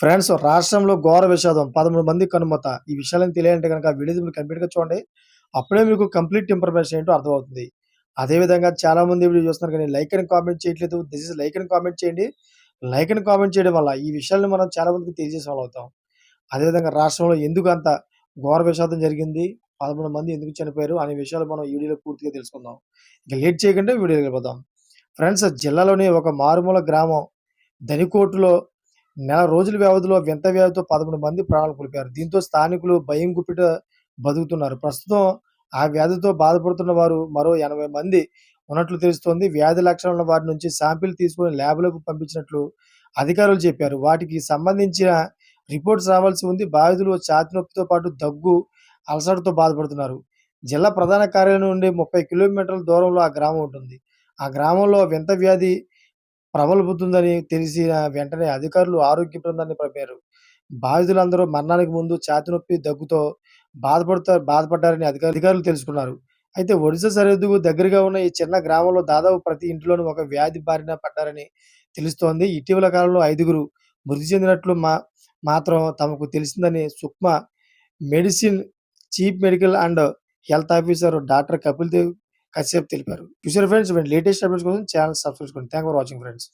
Friends రాష్ట్రంలో ఘోర విషాదం పదమూడు మంది కనుమత. ఈ విషయాలను తెలియాలంటే కనుక వీడియో మీరు కంప్లీట్గా చూడండి. అప్పుడే మీకు కంప్లీట్ ఇన్ఫర్మేషన్ ఏంటో అర్థమవుతుంది. అదేవిధంగా చాలా మంది వీడియో చూస్తున్నారు కానీ లైక్ అని కామెంట్ చేయట్లేదు. దిస్ ఇస్ లైక్ అని కామెంట్ చేయండి. లైక్ అని కామెంట్ చేయడం వల్ల ఈ విషయాలను మనం చాలా మందికి తెలియజేసే వాళ్ళు అవుతాం. అదేవిధంగా రాష్ట్రంలో ఎందుకు అంత ఘోర విషాదం జరిగింది? పదమూడు మంది ఎందుకు చనిపోయారు? అనే విషయాలు మనం ఈ వీడియోలో పూర్తిగా తెలుసుకుందాం. ఇక లేట్ చేయకుండా వీడియోకి వెళ్ళిపోదాం. ఫ్రెండ్స్ జిల్లాలోని ఒక మారుమూల గ్రామం ధనికోటులో నెల రోజుల వ్యవధిలో వింత వ్యాధితో పదకొండు మంది ప్రాణాలు కోల్పోయారు. దీంతో స్థానికులు భయం గుప్పిట బతుకుతున్నారు. ప్రస్తుతం ఆ వ్యాధితో బాధపడుతున్న వారు మరో ఎనభై మంది ఉన్నట్లు తెలుస్తోంది. వ్యాధి లక్షణాలు ఉన్న వారి నుంచి శాంపిల్ తీసుకుని ల్యాబ్లకు పంపించినట్లు అధికారులు చెప్పారు. వాటికి సంబంధించిన రిపోర్ట్స్ రావాల్సి ఉంది. బాధితులు ఛాతి నొప్పితో పాటు దగ్గు అలసటతో బాధపడుతున్నారు. జిల్లా ప్రధాన కార్యాలయం నుండి ముప్పై కిలోమీటర్ల దూరంలో ఆ గ్రామం ఉంటుంది. ఆ గ్రామంలో వింత వ్యాధి ప్రబలబుతుందని తెలిసిన వెంటనే అధికారులు ఆరోగ్య బృందాన్ని పంపారు. బాధితులందరూ మరణానికి ముందు ఛాతి నొప్పి దగ్గుతో బాధపడతారు బాధపడ్డారని అధికారులు అధికారులు తెలుసుకున్నారు. అయితే ఒడిశా సరిహద్దుకు దగ్గరగా ఉన్న ఈ చిన్న గ్రామంలో దాదాపు ప్రతి ఇంట్లోనూ ఒక వ్యాధి బారిన పడ్డారని తెలుస్తోంది. ఇటీవల కాలంలో ఐదుగురు మృతి చెందినట్లు మా మాత్రం తమకు తెలిసిందని Sukma medicine chief medical and health officer doctor Kapil Dev కాసేపు తెలిపారు. చూసారు ఫ్రెండ్స్ లేటెస్ట్ అప్డేట్స్ కోసం ఛానల్ సబ్స్క్రైబ్ చేసుకోండి. Thank for watching friends